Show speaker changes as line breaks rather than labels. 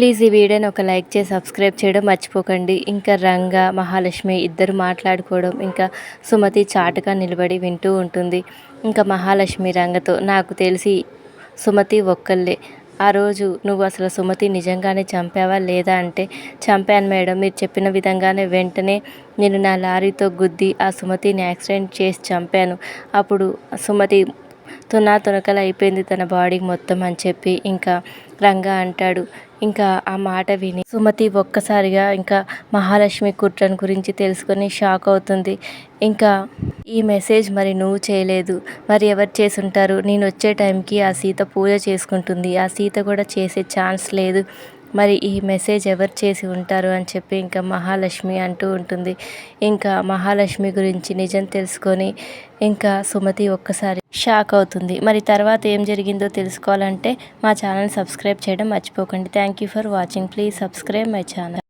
Please ఈ వీడియోని ఒక లైక్ చేసి సబ్స్క్రైబ్ చేయడం మర్చిపోకండి. ఇంకా రంగ మహాలక్ష్మి ఇద్దరు మాట్లాడుకోవడం ఇంకా సుమతి చాటుగా నిలబడి వింటూ ఉంటుంది. ఇంకా మహాలక్ష్మి రంగతో నాకు తెలిసి సుమతి ఒక్కళ్ళే. ఆ రోజు నువ్వు అసలు సుమతి నిజంగానే చంపావా లేదా అంటే చంపాను మేడం. మీరు చెప్పిన విధంగానే వెంటనే నేను నా లారీతో గుద్ది ఆ సుమతిని యాక్సిడెంట్ చేసి చంపాను. అప్పుడు సుమతి తునా తునకలు అయిపోయింది తన బాడీ మొత్తం అని చెప్పి ఇంకా రంగా అంటాడు. ఇంకా ఆ మాట విని సుమతి ఒక్కసారిగా ఇంకా మహాలక్ష్మి కుట్రను గురించి తెలుసుకొని షాక్ అవుతుంది. ఇంకా ఈ మెసేజ్ మరి నువ్వు చేయలేదు. మరి ఎవరు చేసుంటారు? నేను వచ్చే టైంకి ఆ సీత పూజ చేసుకుంటుంది. ఆ సీత కూడా చేసే ఛాన్స్ లేదు. మరి ఈ మెసేజ్ ఎవరు చేసి ఉంటారు అని చెప్పి ఇంకా మహాలక్ష్మి అంటూ ఉంటుంది. ఇంకా మహాలక్ష్మి గురించి నిజం తెలుసుకొని ఇంకా సుమతి ఒక్కసారి షాక్ అవుతుంది. మరి తర్వాత ఏం జరిగిందో తెలుసుకోవాలంటే మా ఛానల్ సబ్స్క్రైబ్ చేయడం మర్చిపోకండి. Thank you for watching. Please subscribe my channel.